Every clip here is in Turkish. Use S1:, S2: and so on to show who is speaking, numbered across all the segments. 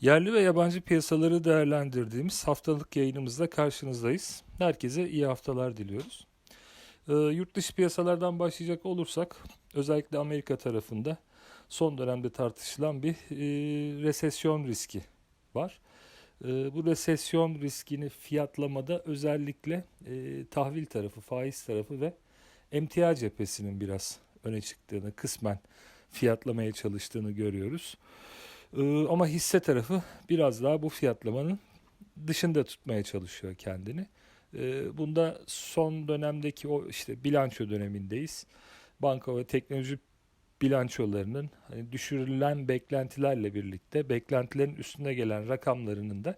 S1: Yerli ve yabancı piyasaları değerlendirdiğimiz haftalık yayınımızda karşınızdayız. Herkese iyi haftalar diliyoruz. Ee, yurt dışı piyasalardan başlayacak olursak özellikle Amerika tarafında son dönemde tartışılan bir e, resesyon riski var. E, bu resesyon riskini fiyatlamada özellikle e, tahvil tarafı, faiz tarafı ve emtia cephesinin biraz öne çıktığını, kısmen fiyatlamaya çalıştığını görüyoruz. Ee, ama hisse tarafı biraz daha bu fiyatlamanın dışında tutmaya çalışıyor kendini. Ee, bunda son dönemdeki o işte bilanço dönemindeyiz. Banka ve teknoloji bilançolarının hani düşürülen beklentilerle birlikte beklentilerin üstüne gelen rakamlarının da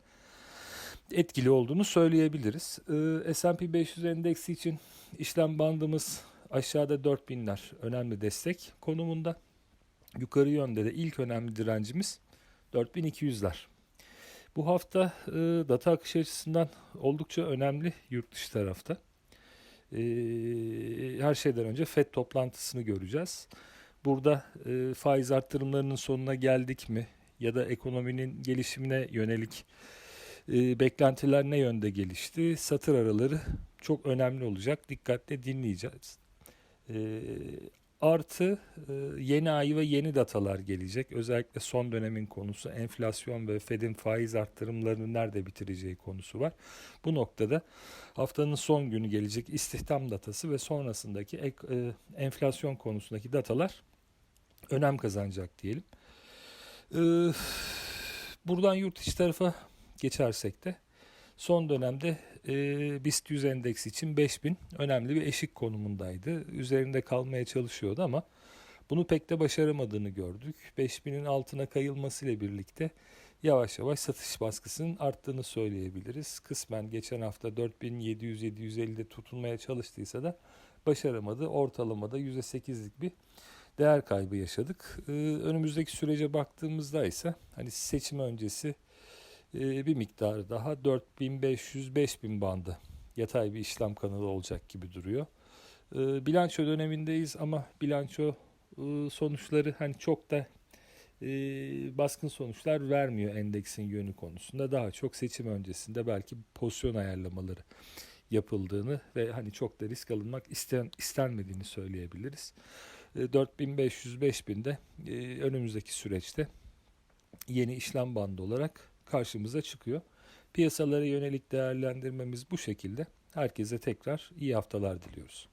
S1: etkili olduğunu söyleyebiliriz. Ee, S&P 500 endeksi için işlem bandımız aşağıda 4000'ler önemli destek konumunda. Yukarı yönde de ilk önemli direncimiz 4200'ler. Bu hafta e, data akışı açısından oldukça önemli yurt dışı tarafta. E, her şeyden önce FED toplantısını göreceğiz. Burada e, faiz arttırımlarının sonuna geldik mi ya da ekonominin gelişimine yönelik e, beklentiler ne yönde gelişti? Satır araları çok önemli olacak. Dikkatle dinleyeceğiz. E, Artı e, yeni ay ve yeni datalar gelecek. Özellikle son dönemin konusu enflasyon ve Fed'in faiz arttırımlarını nerede bitireceği konusu var. Bu noktada haftanın son günü gelecek istihdam datası ve sonrasındaki e, enflasyon konusundaki datalar önem kazanacak diyelim. E, buradan yurt içi tarafa geçersek de son dönemde e, BIST 100 endeksi için 5000 önemli bir eşik konumundaydı. Üzerinde kalmaya çalışıyordu ama bunu pek de başaramadığını gördük. 5000'in altına kayılmasıyla birlikte yavaş yavaş satış baskısının arttığını söyleyebiliriz. Kısmen geçen hafta 4700-750'de tutunmaya çalıştıysa da başaramadı. Ortalamada %8'lik bir değer kaybı yaşadık. Ee, önümüzdeki sürece baktığımızda ise hani seçim öncesi bir miktar daha 4500-5000 bandı yatay bir işlem kanalı olacak gibi duruyor. E, bilanço dönemindeyiz ama bilanço e, sonuçları hani çok da e, baskın sonuçlar vermiyor endeksin yönü konusunda. Daha çok seçim öncesinde belki pozisyon ayarlamaları yapıldığını ve hani çok da risk alınmak isten, istenmediğini söyleyebiliriz. E, 4500-5000'de e, önümüzdeki süreçte yeni işlem bandı olarak karşımıza çıkıyor. Piyasalara yönelik değerlendirmemiz bu şekilde. Herkese tekrar iyi haftalar diliyoruz.